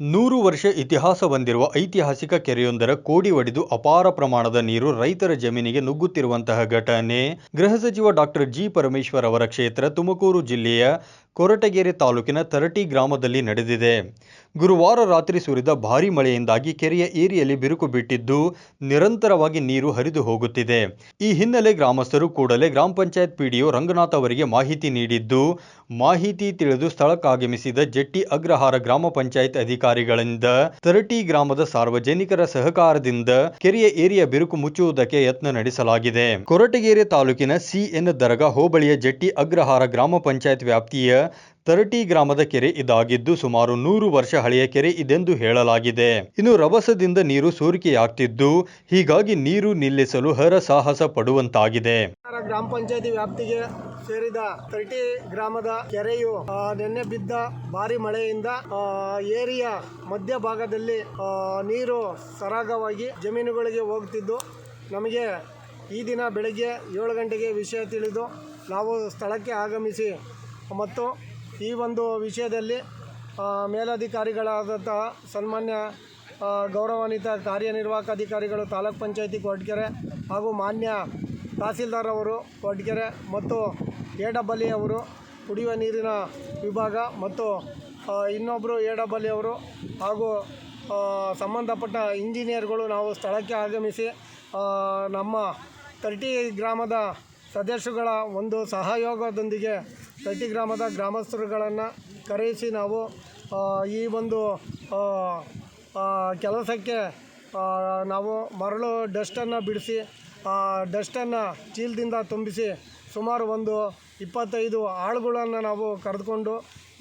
ನೂರು ವರ್ಷ ಇತಿಹಾಸ ಹೊಂದಿರುವ ಐತಿಹಾಸಿಕ ಕೆರೆಯೊಂದರ ಕೋಡಿ ಒಡೆದು ಅಪಾರ ಪ್ರಮಾಣದ ನೀರು ರೈತರ ಜಮೀನಿಗೆ ನುಗ್ಗುತ್ತಿರುವಂತಹ ಘಟನೆ. ಗೃಹ ಸಚಿವ ಡಾಕ್ಟರ್ ಜಿ ಪರಮೇಶ್ವರ್ ಅವರ ಕ್ಷೇತ್ರ ತುಮಕೂರು ಜಿಲ್ಲೆಯ ಕೊರಟಗೆರೆ ತಾಲೂಕಿನ ತರಟಿ ಗ್ರಾಮದಲ್ಲಿ ನಡೆದಿದೆ. ಗುರುವಾರ ರಾತ್ರಿ ಸುರಿದ ಭಾರಿ ಮಳೆಯಿಂದಾಗಿ ಕೆರೆಯ ಏರಿಯಲ್ಲಿ ಬಿರುಕು ಬಿಟ್ಟಿದ್ದು ನಿರಂತರವಾಗಿ ನೀರು ಹರಿದು ಹೋಗುತ್ತಿದೆ. ಈ ಹಿನ್ನೆಲೆ ಗ್ರಾಮಸ್ಥರು ಕೂಡಲೇ ಗ್ರಾಮ ಪಂಚಾಯತ್ ಪಿಡಿಒ ರಂಗನಾಥ್ ಅವರಿಗೆ ಮಾಹಿತಿ ನೀಡಿದ್ದು, ಮಾಹಿತಿ ತಿಳಿದು ಸ್ಥಳಕ್ಕಾಗಮಿಸಿದ ಜೆಟ್ಟಿ ಅಗ್ರಹಾರ ಗ್ರಾಮ ಪಂಚಾಯತ್ ಅಧಿಕಾರಿಗಳಿಂದ ತರಟಿ ಗ್ರಾಮದ ಸಾರ್ವಜನಿಕರ ಸಹಕಾರದಿಂದ ಕೆರೆಯ ಏರಿಯ ಬಿರುಕು ಮುಚ್ಚುವುದಕ್ಕೆ ಯತ್ನ ನಡೆಸಲಾಗಿದೆ. ಕೊರಟಗೆರೆ ತಾಲೂಕಿನ ಸಿಎನ್ ದರ್ಗಾ ಹೋಬಳಿಯ ಜಟ್ಟಿ ಅಗ್ರಹಾರ ಗ್ರಾಮ ಪಂಚಾಯತ್ ವ್ಯಾಪ್ತಿಯ ತರಟಿ ಗ್ರಾಮದ ಕೆರೆ ಇದಾಗಿದ್ದು ಸುಮಾರು ನೂರು ವರ್ಷ ಹಳೆಯ ಕೆರೆ ಇದೆಂದು ಹೇಳಲಾಗಿದೆ. ಇನ್ನು ರಭಸದಿಂದ ನೀರು ಸೋರಿಕೆಯಾಗ್ತಿದ್ದು, ಹೀಗಾಗಿ ನೀರು ನಿಲ್ಲಿಸಲು ಹರಸಾಹಸ ಪಡುವಂತಾಗಿದೆ. ಗ್ರಾಮ ಪಂಚಾಯತಿ ವ್ಯಾಪ್ತಿಗೆ ಸೇರಿದ ತರ್ಟಿ ಗ್ರಾಮದ ಕೆರೆಯು ನಿನ್ನೆ ಬಿದ್ದ ಭಾರಿ ಮಳೆಯಿಂದ ಏರಿಯ ಮಧ್ಯ ಭಾಗದಲ್ಲಿ ನೀರು ಸರಾಗವಾಗಿ ಜಮೀನುಗಳಿಗೆ ಹೋಗ್ತಿದ್ದು. ನಮಗೆ ಈ ದಿನ ಬೆಳಗ್ಗೆ ಏಳು ಗಂಟೆಗೆ ವಿಷಯ ತಿಳಿದು ನಾವು ಸ್ಥಳಕ್ಕೆ ಆಗಮಿಸಿ ಮತ್ತು ಈ ಒಂದು ವಿಷಯದಲ್ಲಿ ಮೇಲಧಿಕಾರಿಗಳಾದಂತಹ ಸನ್ಮಾನ್ಯ ಗೌರವಾನ್ವಿತ ಕಾರ್ಯನಿರ್ವಾಹಕ ಅಧಿಕಾರಿಗಳು ತಾಲೂಕು ಪಂಚಾಯತಿ ಕೊಟ್ಕೆರೆ ಹಾಗೂ ಮಾನ್ಯ ತಹಸೀಲ್ದಾರ್ ಅವರು ಕೊಡ್ಗೆರೆ ಮತ್ತು ಎ ಅವರು ಕುಡಿಯುವ ನೀರಿನ ವಿಭಾಗ ಮತ್ತು ಇನ್ನೊಬ್ಬರು ಎ ಅವರು ಹಾಗೂ ಸಂಬಂಧಪಟ್ಟ ಇಂಜಿನಿಯರ್ಗಳು ನಾವು ಸ್ಥಳಕ್ಕೆ ಆಗಮಿಸಿ ನಮ್ಮ ತರ್ಟಿ ಗ್ರಾಮದ ಸದಸ್ಯರುಗಳ ಒಂದು ಸಹಯೋಗದೊಂದಿಗೆ ತರ್ಟಿ ಗ್ರಾಮದ ಗ್ರಾಮಸ್ಥರುಗಳನ್ನು ಕರೆಯಿಸಿ ನಾವು ಈ ಒಂದು ಕೆಲಸಕ್ಕೆ ನಾವು ಮರಳು ಡಸ್ಟನ್ನು ಬಿಡಿಸಿ ಡಸ್ಟನ್ನು ಚೀಲದಿಂದ ತುಂಬಿಸಿ ಸುಮಾರು ಒಂದು ಇಪ್ಪತ್ತೈದು ಆಳುಗಳನ್ನು ನಾವು ಕರೆದುಕೊಂಡು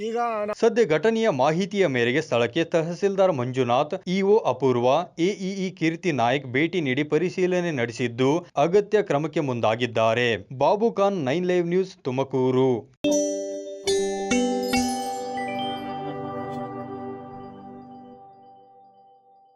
ಈಗ ಸದ್ಯ ಘಟನೆಯ ಮಾಹಿತಿಯ ಮೇರೆಗೆ ಸ್ಥಳಕ್ಕೆ ತಹಸೀಲ್ದಾರ್ ಮಂಜುನಾಥ್, ಇಒ ಅಪೂರ್ವ, ಎಇಇ ಕೀರ್ತಿ ನಾಯಕ್ ಭೇಟಿ ನೀಡಿ ಪರಿಶೀಲನೆ ನಡೆಸಿದ್ದು ಅಗತ್ಯ ಕ್ರಮಕ್ಕೆ ಮುಂದಾಗಿದ್ದಾರೆ. Babu Khan nine live news Tumakuru.